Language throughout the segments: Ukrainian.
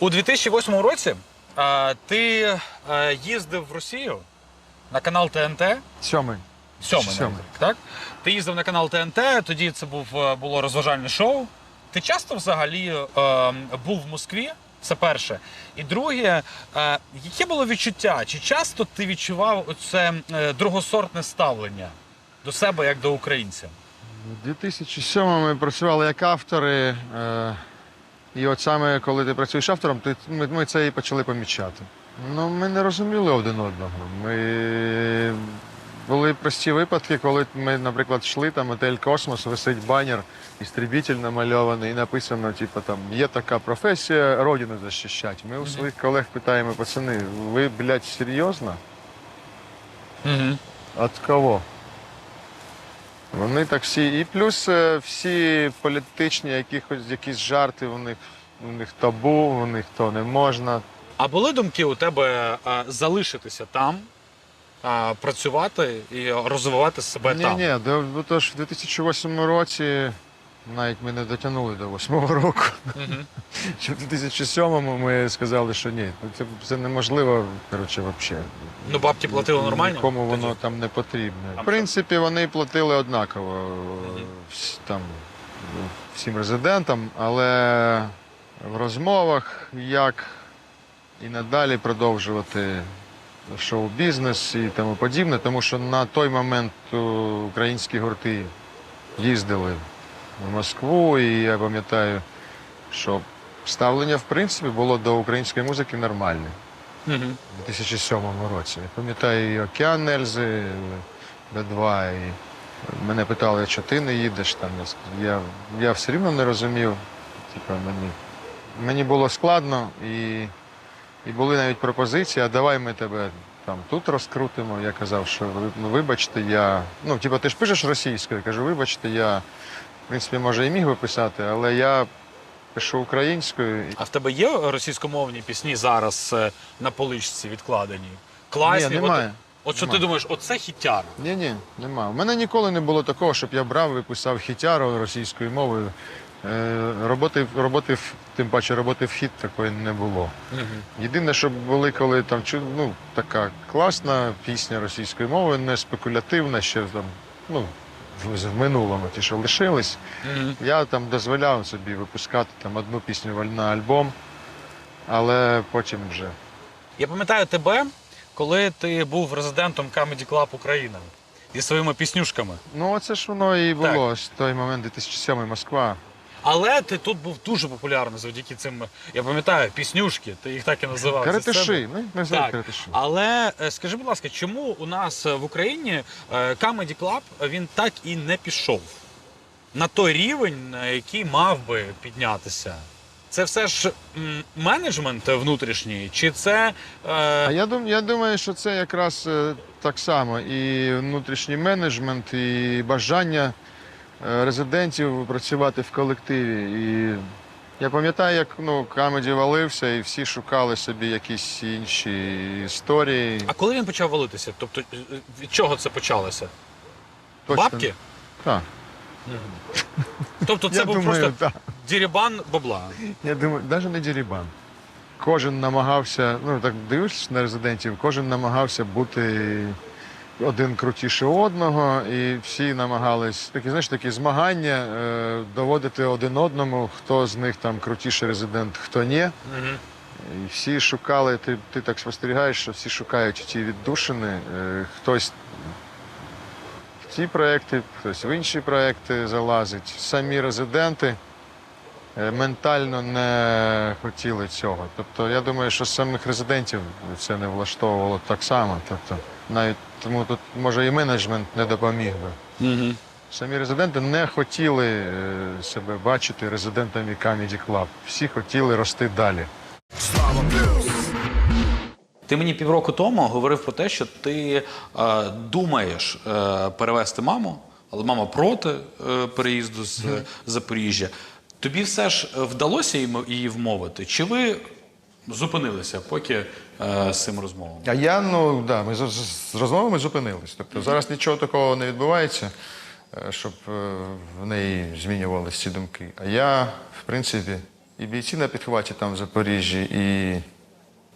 У 2008 році е, ти е, їздив в Росію на канал ТНТ. Сьомий. Сьомий, Сьомий. навіть, так? Ти їздив на канал ТНТ, тоді це був, е, було розважальне шоу. Ти часто взагалі е, був в Москві? Це перше. І друге, е, яке було відчуття? Чи часто ти відчував оце е, другосортне ставлення до себе як до українця? У 2007-му ми працювали як автори. Е, і от саме коли ти працюєш автором, ти, ми, ми це і почали помічати. Ну, ми не розуміли один одного. Ми... Були прості випадки, коли ми, наприклад, йшли, там отель Космос, висить банер, істребітель намальований, і написано, типу, там, є така професія родину захищати. Ми у своїх колег питаємо, пацани, ви, блядь, серйозно? Угу. От кого? Вони так всі. І плюс е, всі політичні якихось якісь жарти, у них, у них табу, у них то не можна. А були думки у тебе а, залишитися там, а, працювати і розвивати себе Ні, там? ні, ні, бо то ж в 2008 році навіть ми не дотягнули до 8-го року. Ще в 2007-му ми сказали, що ні, ну, це, це неможливо, коротше, взагалі. Ну, бабки платили нормально? Нікому воно там не потрібно. Там В принципі, вони платили однаково вс- там, ну, всім резидентам, але в розмовах як і надалі продовжувати шоу-бізнес і тому подібне, тому що на той момент е, українські гурти їздили в Москву, і я пам'ятаю, що ставлення в принципі було до української музики нормальне. У 2007 році. Я пам'ятаю і Океан Ельзи, Б2. І мене питали, що ти не їдеш там. Я, я, все рівно не розумів. Типа, мені, мені було складно і, і були навіть пропозиції, а давай ми тебе там тут розкрутимо. Я казав, що ну, вибачте, я. Ну, типа, ти ж пишеш російською, я кажу, вибачте, я, в принципі, може, і міг би писати, але я пишу українською. А в тебе є російськомовні пісні зараз е, на поличці відкладені? Класні. Ні, немає. От, от що ти Немає. думаєш, оце хіттяра. Ні, ні, нема. У мене ніколи не було такого, щоб я брав і писав хітяру російською мовою. Е, роботи, роботи, в- тим паче роботи в хіт такої не було. Єдине, що були, коли там чу- ну, така класна пісня російською мовою, не спекулятивна, ще там, ну, в, минулому, ті, що лишились. Я там дозволяв собі випускати там одну пісню на альбом, але потім вже. Я пам'ятаю тебе, коли ти був резидентом Comedy Club Україна зі своїми піснюшками. Ну, це ж воно і було з той момент 2007 Москва. Але ти тут був дуже популярний завдяки цим. Я пам'ятаю, піснюшки, ти їх так і називав. Каратиші, ну, називають Так. каратиші. Але е, скажи, будь ласка, чому у нас е, в Україні е, Comedy Club е, він так і не пішов на той рівень, на який мав би піднятися? Це все ж м, менеджмент внутрішній, чи це А е, я думаю, я думаю, що це якраз е, так само і внутрішній менеджмент, і бажання резидентів працювати в колективі. І я пам'ятаю, як ну, камеді валився, і всі шукали собі якісь інші історії. а коли він почав валитися? Тобто е, від чого це почалося? Точно. Бабки? Так. Тобто це я був думаю, просто так. дірібан бабла. Я думаю, навіть не дірібан. Кожен намагався, ну так дивишся на резидентів, кожен намагався бути один крутіше одного, і всі намагались такі, знаєш, такі змагання е, доводити один одному, хто з них там крутіший резидент, хто ні. І всі шукали, ти, ти так спостерігаєш, що всі шукають ті віддушини. Е, хтось в ці проекти, хтось в інші проекти залазить. Самі резиденти е, ментально не хотіли цього. Тобто, я думаю, що самих резидентів це не влаштовувало так само. Тобто, навіть тому тут може і менеджмент не допоміг би. Мгм. Самі резиденти не хотіли е, себе бачити резидентами Comedy Club. Всі хотіли рости далі. Ти мені півроку тому говорив про те, що ти е, думаєш е, перевезти маму, але мама проти е, переїзду з е, Запоріжжя. Тобі все ж вдалося її вмовити? Чи ви зупинилися поки е, з цим розмовами? А я, ну да, ми з, розмовами зупинились. Тобто зараз нічого такого не відбувається, е, щоб е, в неї змінювалися ці думки. А я, в принципі, і бійці на підхваті там в Запоріжжі, і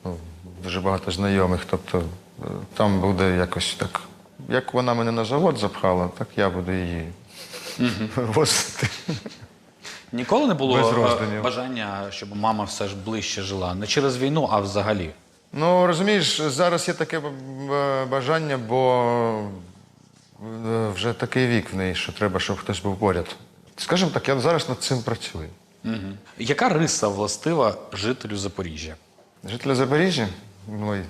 ну, дуже багато знайомих. Тобто е, там буде якось так. Як вона мене на завод запхала, так я буду її возити. Ніколи не було Без е, роздумів. бажання, щоб мама все ж ближче жила. Не через війну, а взагалі. Ну, розумієш, зараз є таке бажання, бо е, вже такий вік в неї, що треба, щоб хтось був поряд. Скажімо так, я зараз над цим працюю. Угу. Яка риса властива жителю Запоріжжя? Жителі Запоріжжя? Ой.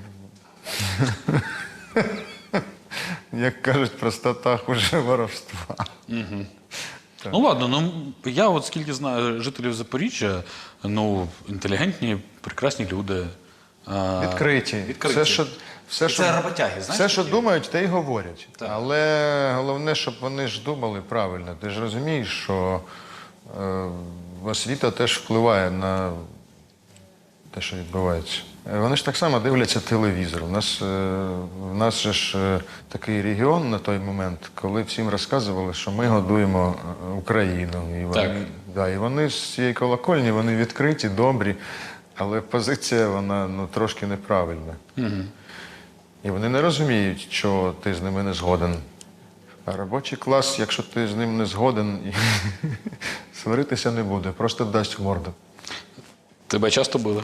Як кажуть, простота хуже воровства. Ну ладно, ну я от скільки знаю жителів Запоріжжя, ну інтелігентні, прекрасні люди. Відкриті. Відкриті. Все, що, все, Це роботяги, знаєш, все, що такі? думають, те й говорять. Так. Але головне, щоб вони ж думали правильно. Ти ж розумієш, що е, освіта теж впливає на те, що відбувається. Е, Вони ж так само дивляться телевізор. У нас, е, у нас же ж е, такий регіон на той момент, коли всім розказували, що ми годуємо е, Україну. І вони, Так. Да, і вони з цієї колокольні, вони відкриті, добрі, але позиція вона ну, трошки неправильна. І вони не розуміють, що ти з ними не згоден. А робочий клас, якщо ти з ним не згоден, сваритися не буде, просто дасть в морду. Тебе часто били?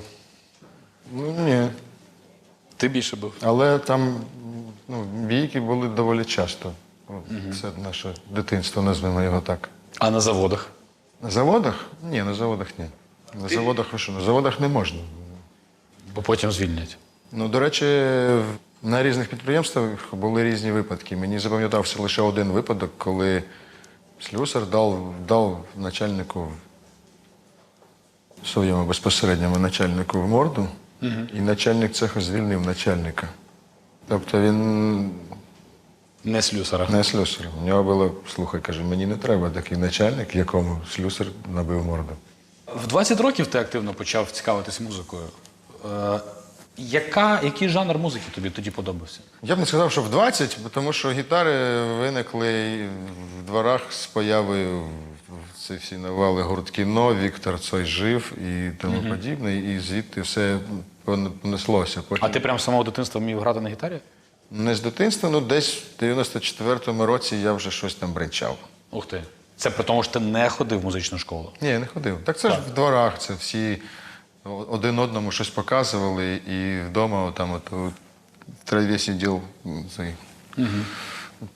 Ну ні. Ти більше був. Але там ну, бійки були доволі часто. От, Це наше дитинство, назвемо його так. А на заводах? На заводах? Ні, на заводах ні. На заводах ви що? На заводах не можна. Бо потім звільнять. Ну, до речі, на різних підприємствах були різні випадки. Мені запам'ятався лише один випадок, коли слюсар дав, дав начальнику своєму безпосередньому начальнику в морду, і начальник цеху звільнив начальника. Тобто він Не слюсара. не слюсар. У нього було, слухай, каже, мені не треба такий начальник, якому слюсар набив морду. В 20 років ти активно почав цікавитись музикою. Е, яка, який жанр музики тобі тоді подобався? Я б не сказав, що в 20, бо тому що гітари виникли в дворах з появою ці всі навали гурт кіно, Віктор Цой жив і тому подібне, і звідти все понеслося. Потім А ти прям з самого дитинства вмів грати на гітарі? не з дитинства, ну десь в 94-му році я вже щось там бренчав. Ух ти. Це при тому, що ти не ходив в музичну школу. Ні, не ходив. Так це ж в дворах, це всі один одному щось показували, і вдома там от, у траві сидів цей.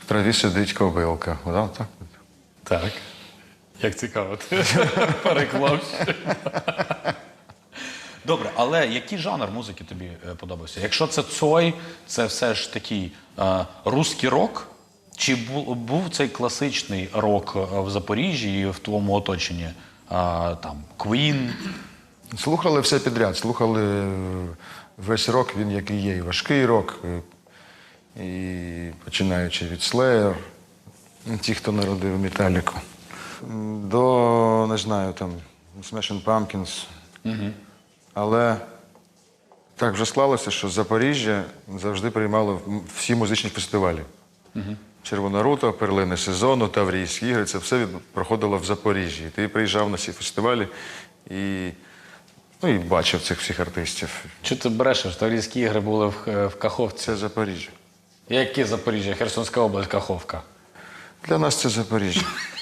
В траві сидить кобилка. Так? Так. Як цікаво. Ти переклав. Добре, але який жанр музики тобі е, подобався? Якщо це Цой, це все ж такий е, русський рок? Чи бу- був цей класичний рок е, в Запоріжжі і в твоєму оточенні? Е, там Queen, Слухали все підряд. Слухали е, весь рок, він який є, і важкий рок, і, і починаючи від Slayer, ті, хто народив Металіку, до, не знаю, там, Smashing Pumpkins. Але так вже склалося, що Запоріжжя завжди приймало всі музичні фестивалі. Червона рута, перлини сезону, Таврійські ігри це все проходило в Запоріжжі. Ти приїжджав на ці фестивалі і, ну, і бачив цих всіх артистів. Чи ти брешеш? Таврійські ігри були в, е, в Каховці. Це Запоріжжя. Яке Запоріжжя? Херсонська область, Каховка. Для нас це Запоріжжя.